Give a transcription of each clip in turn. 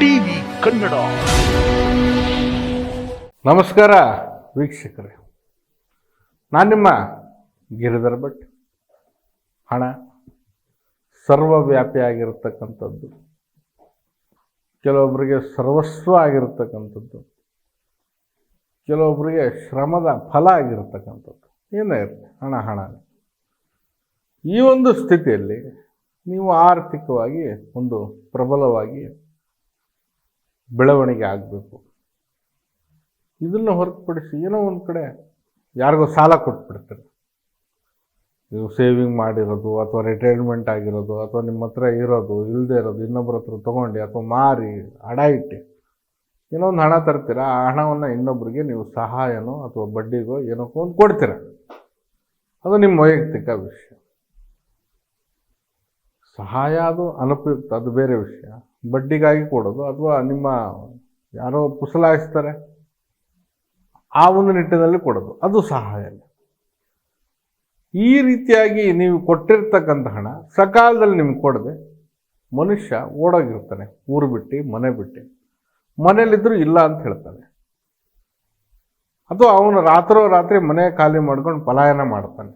TV Kannada. ನಮಸ್ಕಾರ ವೀಕ್ಷಕರೇ. ನಾನು ನಿಮ್ಮ ಗಿರಿಧರ್ ಭಟ್. ಹಣ ಸರ್ವವ್ಯಾಪಿಯಾಗಿರ್ತಕ್ಕಂಥದ್ದು ಕೆಲವೊಬ್ಬರಿಗೆ ಸರ್ವಸ್ವ ಆಗಿರತಕ್ಕಂಥದ್ದು. ಕೆಲವೊಬ್ಬರಿಗೆ ಶ್ರಮದ ಫಲ ಆಗಿರತಕ್ಕಂಥದ್ದು. ಏನೇ ಇರಲಿ, ಹಣ ಹಣ. ಈ ಒಂದು ಸ್ಥಿತಿಯಲ್ಲಿ ನೀವು ಆರ್ಥಿಕವಾಗಿ ಒಂದು ಪ್ರಬಲವಾಗಿ ಬೆಳವಣಿಗೆ ಆಗಬೇಕು. ಇದನ್ನು ಹೊರತುಪಡಿಸಿ ಏನೋ ಒಂದು ಕಡೆ ಯಾರಿಗೋ ಸಾಲ ಕೊಟ್ಬಿಡ್ತಾರೆ. ನೀವು ಸೇವಿಂಗ್ ಮಾಡಿರೋದು ಅಥವಾ ರಿಟೈರ್ಮೆಂಟ್ ಆಗಿರೋದು ಅಥವಾ ನಿಮ್ಮ ಹತ್ರ ಇರೋದು ಇಲ್ಲದೆ ಇರೋದು ಇನ್ನೊಬ್ಬರ ಹತ್ರ ತೊಗೊಂಡು ಅಥವಾ ಮಾರಿ ಅಡ ಇಟ್ಟು ಏನೋ ಒಂದು ಹಣ ತರ್ತೀರ, ಆ ಹಣವನ್ನು ಇನ್ನೊಬ್ಬರಿಗೆ ನೀವು ಸಹಾಯನೋ ಅಥವಾ ಬಡ್ಡಿಗೋ ಏನಕ್ಕೋ ಒಂದು ಕೊಡ್ತೀರ. ಅದು ನಿಮ್ಮ ವೈಯಕ್ತಿಕ ವಿಷಯ. ಸಹಾಯ ಅದು ಅನುಪಯುಕ್ತ, ಅದು ಬೇರೆ ವಿಷಯ. ಬಡ್ಡಿಗಾಗಿ ಕೊಡೋದು ಅಥವಾ ನಿಮ್ಮ ಯಾರೋ ಪುಸಲಾಯಿಸ್ತಾರೆ, ಆ ಒಂದು ನಿಟ್ಟಿನಲ್ಲಿ ಕೊಡೋದು. ಅದು ಸಹಾಯ ಈ ರೀತಿಯಾಗಿ ನೀವು ಕೊಟ್ಟಿರ್ತಕ್ಕಂಥ ಹಣ ಸಕಾಲದಲ್ಲಿ ನಿಮ್ಗೆ ಕೊಡದೆ ಮನುಷ್ಯ ಓಡೋಗಿರ್ತಾನೆ, ಊರು ಬಿಟ್ಟು, ಮನೆ ಬಿಟ್ಟು. ಮನೇಲಿದ್ದರೂ ಇಲ್ಲ ಅಂತ ಹೇಳ್ತಾನೆ. ಅಥವಾ ಅವನು ರಾತ್ರೋ ರಾತ್ರಿ ಮನೆ ಖಾಲಿ ಮಾಡ್ಕೊಂಡು ಪಲಾಯನ ಮಾಡ್ತಾನೆ.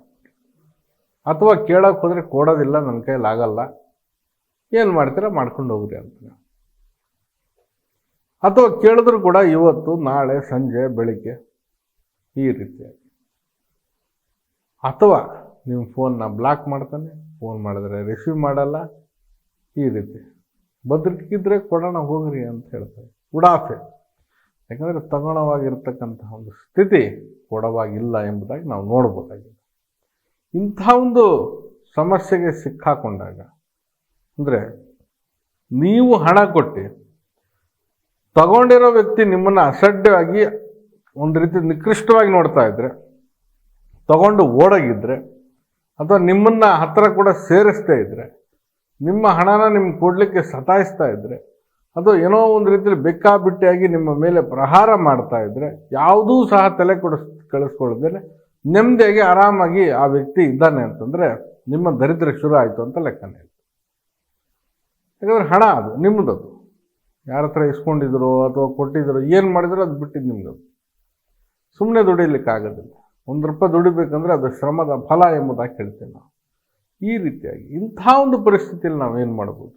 ಅಥವಾ ಕೇಳೋಕೆ ಹೋದರೆ ಕೊಡೋದಿಲ್ಲ ನನ್ನ ಕೈಲಾಗಲ್ಲ ಏನು ಮಾಡ್ತೀರಾ? ಮಾಡ್ಕೊಂಡು ಹೋಗ್ರಿ ಅಂತ ಅಥವಾ ಕೇಳಿದ್ರು ಕೂಡ ಇವತ್ತು, ನಾಳೆ, ಸಂಜೆ, ಬೆಳಿಗ್ಗೆ ಈ ರೀತಿಯಾಗಿ. ಅಥವಾ ನಿಮ್ಮ ಫೋನ್ನ ಬ್ಲಾಕ್ ಮಾಡ್ತಾನೆ ಫೋನ್ ಮಾಡಿದ್ರೆ ರಿಸೀವ್ ಮಾಡಲ್ಲ, ಈ ರೀತಿ. ಬದುಕಿದ್ರೆ ಕೊಡೋಣ, ಹೋಗ್ರಿ ಅಂತ ಹೇಳ್ತಾರೆ. ಉಡಾಫೆ ಯಾಕಂದರೆ ತಗೊಳವಾಗಿರ್ತಕ್ಕಂತಹ ಒಂದು ಸ್ಥಿತಿ ಕೊಡವಾಗಿಲ್ಲ ಎಂಬುದಾಗಿ ನಾವು ನೋಡ್ಬೋದಾಗಿದೆ. ಇಂಥ ಒಂದು ಸಮಸ್ಯೆಗೆ ಸಿಕ್ಕಾಕೊಂಡಾಗ, ಅಂದರೆ ನೀವು ಹಣ ಕೊಟ್ಟು, ತಗೊಂಡಿರೋ ವ್ಯಕ್ತಿ ನಿಮ್ಮನ್ನು ಅಸಡ್ಡವಾಗಿ ಒಂದು ರೀತಿ ನಿಕೃಷ್ಟವಾಗಿ ನೋಡ್ತಾ ಇದ್ರೆ, ತಗೊಂಡು ಓಡೋಗಿದ್ರೆ, ಅಥವಾ ನಿಮ್ಮನ್ನ ಹತ್ತಿರ ಕೂಡ ಸೇರಿಸ್ತಾ ಇದ್ದರೆ ನಿಮ್ಮ ಹಣನ ನಿಮ್ಗೆ ಕೊಡಲಿಕ್ಕೆ ಸತಾಯಿಸ್ತಾ ಇದ್ದರೆ ಅದು ಏನೋ ಒಂದು ರೀತಿಯಲ್ಲಿ ಬೆಕ್ಕಾಬಿಟ್ಟಿಯಾಗಿ ನಿಮ್ಮ ಮೇಲೆ ಪ್ರಹಾರ ಮಾಡ್ತಾ ಇದ್ದರೆ ಯಾವುದೂ ಸಹ ತಲೆ ಕೊಡಿಸ್ ಕಳಿಸ್ಕೊಳ್ದೇನೆ ನೆಮ್ಮದಿಯಾಗಿ ಆರಾಮಾಗಿ ಆ ವ್ಯಕ್ತಿ ಇದ್ದಾನೆ ಅಂತಂದರೆ ನಿಮ್ಮ ದರಿದ್ರ ಶುರು ಆಯಿತು ಅಂತ ಲೆಕ್ಕನೇ ಯಾಕಂದರೆ ಹಣ ಅದು ನಿಮ್ಮದದು ಯಾರ ಹತ್ರ ಇಸ್ಕೊಂಡಿದ್ರು ಅಥವಾ ಕೊಟ್ಟಿದ್ರು, ಏನು ಮಾಡಿದ್ರು ಅದು ಬಿಟ್ಟಿದ್ದು ನಿಮ್ಮದು ಸುಮ್ಮನೆ ದುಡಿಲಿಕ್ಕಾಗೋದಿಲ್ಲ ಒಂದು ರೂಪಾಯಿ ದುಡಿಬೇಕಂದ್ರೆ ಅದು ಶ್ರಮದ ಫಲ ಎಂಬುದಾಗಿ ಹೇಳ್ತೇವೆ ನಾವು. ಈ ರೀತಿಯಾಗಿ ಇಂಥ ಒಂದು ಪರಿಸ್ಥಿತಿಯಲ್ಲಿ ನಾವು ಏನು ಮಾಡ್ಬೋದು?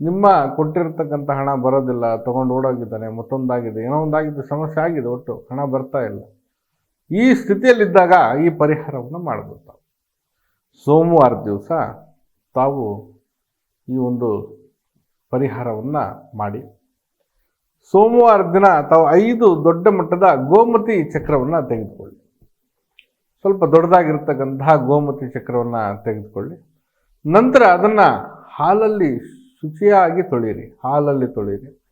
ನಿಮ್ಮ ಕೊಟ್ಟಿರ್ತಕ್ಕಂಥ ಹಣ ಬರೋದಿಲ್ಲ, ತೊಗೊಂಡು ಓಡೋಗಿದ್ದಾನೆ, ಮತ್ತೊಂದಾಗಿದೆ, ಏನೋ ಒಂದಾಗಿದೆ, ಸಮಸ್ಯೆ ಆಗಿದೆ, ಒಟ್ಟು ಹಣ ಬರ್ತಾ ಇಲ್ಲ. ಈ ಸ್ಥಿತಿಯಲ್ಲಿದ್ದಾಗ ಈ ಪರಿಹಾರವನ್ನು ಮಾಡಬೇಕು ಸೋಮವಾರ ದಿವಸ ತಾವು ಈ ಒಂದು ಪರಿಹಾರವನ್ನು ಮಾಡಿ, ಸೋಮವಾರ ದಿನ ತಾವು ಐದು ದೊಡ್ಡ ಮಟ್ಟದ ಗೋಮತಿ ಚಕ್ರವನ್ನು ತೆಗೆದುಕೊಳ್ಳಿ. ಸ್ವಲ್ಪ ದೊಡ್ಡದಾಗಿರ್ತಕ್ಕಂತಹ ಗೋಮತಿ ಚಕ್ರವನ್ನು ತೆಗೆದುಕೊಳ್ಳಿ. ನಂತರ ಅದನ್ನು ಹಾಲಲ್ಲಿ ಶುಚಿಯಾಗಿ ತೊಳೀರಿ ಹಾಲಲ್ಲಿ ತೊಳೀರಿ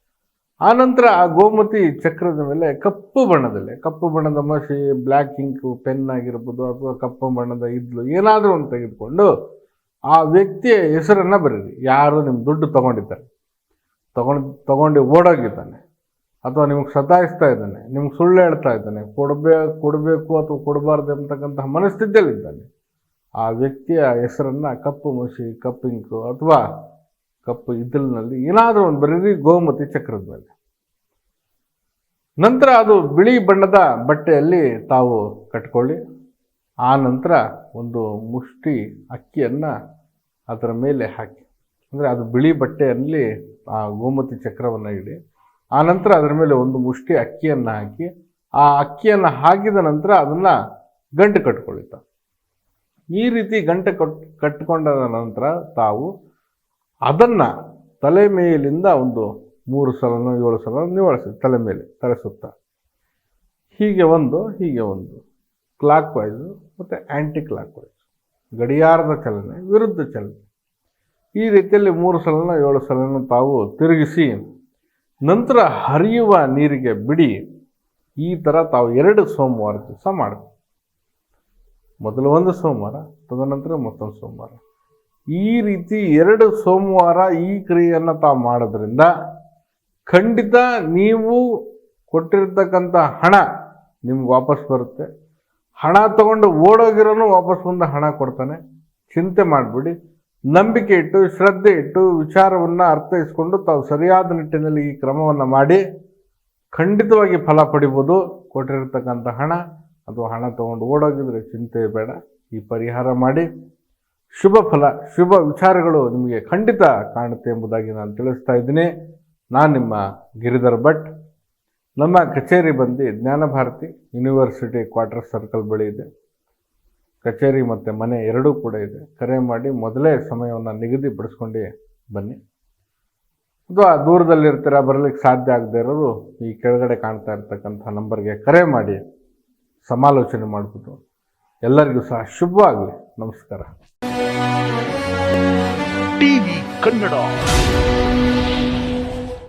ಆನಂತರ ಆ ಗೋಮತಿ ಚಕ್ರದ ಮೇಲೆ ಕಪ್ಪು ಬಣ್ಣದಲ್ಲಿ, ಕಪ್ಪು ಬಣ್ಣದ ಮಸಿ ಬ್ಲ್ಯಾಕ್ ಇಂಕ್ ಪೆನ್ ಆಗಿರ್ಬೋದು ಅಥವಾ ಕಪ್ಪು ಬಣ್ಣದ ಇದ್ಲು, ಏನಾದರೂ ಒಂದು ತೆಗೆದುಕೊಂಡು ಆ ವ್ಯಕ್ತಿಯ ಹೆಸರನ್ನು ಬರೀರಿ. ಯಾರು ನಿಮ್ಮ ದುಡ್ಡು ತಗೊಂಡಿದ್ದಾರೆ. ತಗೊಂಡು ತಗೊಂಡು ಓಡೋಗಿದ್ದಾನೆ. ಅಥವಾ ನಿಮಗೆ ಸತಾಯಿಸ್ತಾ ಇದ್ದಾನೆ, ನಿಮ್ಗೆ ಸುಳ್ಳು ಹೇಳ್ತಾ ಇದ್ದಾನೆ, ಕೊಡಬೇ, ಕೊಡಬೇಕು ಅಥವಾ ಕೊಡಬಾರ್ದು ಎಂಬತಕ್ಕಂತಹ ಮನಸ್ಥಿತಿಯಲ್ಲಿದ್ದಾನೆ. ಆ ವ್ಯಕ್ತಿಯ ಹೆಸರನ್ನು ಕಪ್ಪು ಮಸಿ ಕಪ್ಪಿಂಕು ಅಥವಾ ಕಪ್ಪು ಇದ್ದಲಿನಲ್ಲಿ ಏನಾದರೂ ಒಂದು ಬರೀರಿ, ಗೋಮತಿ ಚಕ್ರದ ಮೇಲೆ ನಂತರ ಅದು ಬಿಳಿ ಬಣ್ಣದ ಬಟ್ಟೆಯಲ್ಲಿ ತಾವು ಕಟ್ಕೊಳ್ಳಿ. ಆ ನಂತರ ಒಂದು ಮುಷ್ಟಿ ಅಕ್ಕಿಯನ್ನು ಅದರ ಮೇಲೆ ಹಾಕಿ. ಅಂದರೆ ಅದು ಬಿಳಿ ಬಟ್ಟೆಯಲ್ಲಿ ಆ ಗೋಮತಿ ಚಕ್ರವನ್ನು ಇಡಿ. ಆ ನಂತರ ಅದರ ಮೇಲೆ ಒಂದು ಮುಷ್ಟಿ ಅಕ್ಕಿಯನ್ನು ಹಾಕಿ. ಆ ಅಕ್ಕಿಯನ್ನು ಹಾಕಿದ ನಂತರ ಅದನ್ನು ಗಂಟು ಕಟ್ಕೊಳ್ಳಿ ತಾವು ಈ ರೀತಿ ಗಂಟೆ ಕಟ್ ಕಟ್ಕೊಂಡ ನಂತರ ತಾವು ಅದನ್ನು ತಲೆ ಮೇಲಿಂದ ಒಂದು ಮೂರು ಸಲನೋ ಏಳು ಸಲ ನಿವಾಳಿಸಿ ತಲೆ ಮೇಲೆ ತಲೆ ಸುತ್ತ. ಹೀಗೆ ಒಂದು ಹೀಗೆ ಒಂದು. ಕ್ಲಾಕ್ ವೈಸು ಮತ್ತು ಆ್ಯಂಟಿ ಕ್ಲಾಕ್ ವೈಸ್ ಗಡಿಯಾರದ ಚಲನೆ, ವಿರುದ್ಧ ಚಲನೆ. ಈ ರೀತಿಯಲ್ಲಿ ಮೂರು ಸಲನ ಏಳು ಸಲನ ತಾವು ತಿರುಗಿಸಿ, ನಂತರ ಹರಿಯುವ ನೀರಿಗೆ ಬಿಡಿ. ಈ ಥರ ತಾವು ಎರಡು ಸೋಮವಾರ ದಿವಸ ಮಾಡಬೇಕು ಮೊದಲು ಒಂದು ಸೋಮವಾರ, ತದನಂತರ ಮತ್ತೊಂದು ಸೋಮವಾರ. ಈ ರೀತಿ ಎರಡು ಸೋಮವಾರ ಈ ಕ್ರಿಯೆಯನ್ನು ತಾವು ಮಾಡೋದ್ರಿಂದ ಖಂಡಿತ ನೀವು ಕೊಟ್ಟಿರ್ತಕ್ಕಂಥ ಹಣ ನಿಮ್ಗೆ ವಾಪಸ್ ಬರುತ್ತೆ. ಹಣ ತಗೊಂಡು ಓಡೋಗಿರೋನು ವಾಪಸ್ ಬಂದು ಹಣ ಕೊಡ್ತಾನೆ. ಚಿಂತೆ ಮಾಡಿಬಿಡಿ. ನಂಬಿಕೆ ಇಟ್ಟು, ಶ್ರದ್ಧೆ ಇಟ್ಟು, ವಿಚಾರವನ್ನು ಅರ್ಥೈಸ್ಕೊಂಡು ತಾವು ಸರಿಯಾದ ನಿಟ್ಟಿನಲ್ಲಿ ಈ ಕ್ರಮವನ್ನು ಮಾಡಿ ಖಂಡಿತವಾಗಿ ಫಲ ಪಡಿಬೋದು. ಕೊಟ್ಟಿರ್ತಕ್ಕಂಥ ಹಣ, ಅಥವಾ ಹಣ ತಗೊಂಡು ಓಡೋಗಿದ್ರೆ ಚಿಂತೆ ಬೇಡ. ಈ ಪರಿಹಾರ ಮಾಡಿ. ಶುಭ ಫಲ, ಶುಭ ವಿಚಾರಗಳು ನಿಮಗೆ ಖಂಡಿತ ಕಾಣುತ್ತೆ ಎಂಬುದಾಗಿ ನಾನು ತಿಳಿಸ್ತಾ ಇದ್ದೀನಿ. ನಾನು ನಿಮ್ಮ ಗಿರಿಧರ್ ಭಟ್. ನಮ್ಮ ಕಚೇರಿ ಬಂದು ಜ್ಞಾನಭಾರತಿ ಯೂನಿವರ್ಸಿಟಿ ಕ್ವಾರ್ಟರ್ ಸರ್ಕಲ್ ಬಳಿ ಇದೆ. ಕಚೇರಿ ಮತ್ತು ಮನೆ ಎರಡೂ ಕೂಡ ಇದೆ. ಕರೆ ಮಾಡಿ ಮೊದಲೇ ಸಮಯವನ್ನು ನಿಗದಿಪಡಿಸ್ಕೊಂಡು ಬನ್ನಿ. ಅಥವಾ ದೂರದಲ್ಲಿರ್ತೀರ ಬರಲಿಕ್ಕೆ ಸಾಧ್ಯ ಆಗದೆ ಇರೋರು ಈ ಕೆಳಗಡೆ ಕಾಣ್ತಾ ಇರ್ತಕ್ಕಂಥ ನಂಬರ್ಗೆ ಕರೆ ಮಾಡಿ, ಸಮಾಲೋಚನೆ ಮಾಡಿಬಿಟ್ಟು ಎಲ್ಲರಿಗೂ ಸಹ ಶುಭವಾಗಲಿ. ನಮಸ್ಕಾರ. ಟಿವಿ ಕನ್ನಡ.